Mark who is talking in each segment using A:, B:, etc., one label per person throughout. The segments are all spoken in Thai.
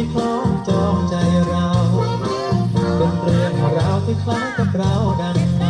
A: ที่คล้องจองใจเรา เป็นเรื่องราวที่คล้ายกับเราดังนั้น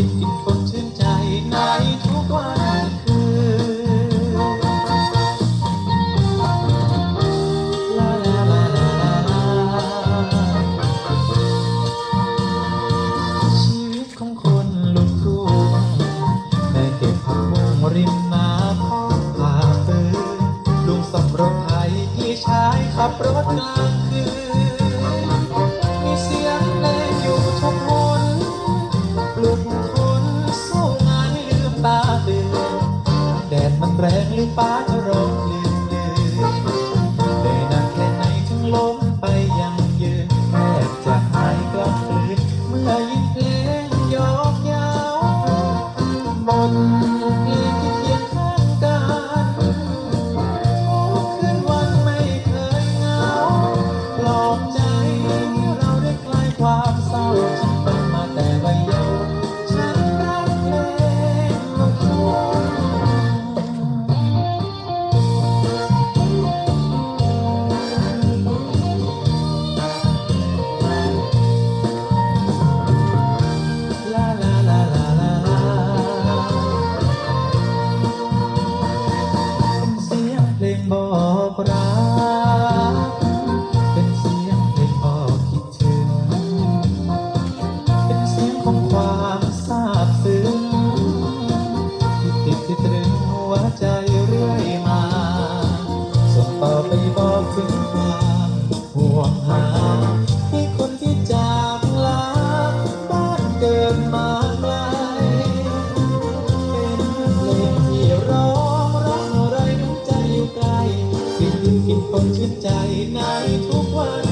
A: กินอิ่ชื่นใจในทุกวันคืนชีวิตของคนลุกทุ่แม่เก็บผักบุ้งริมน้พ่อผ่าปืนลุงสับรถไถพี่ชายขับรถกลางคืน แดดมันแรงหรือฟ้าจะร้องเย็นเย็นได้นักแค่ไหนถึงล้มไปยังยืนแทบจะหายกลับคืนเมื่อยินเพลงยอกยาวบนเพลง นชื่นใจในทุกวัน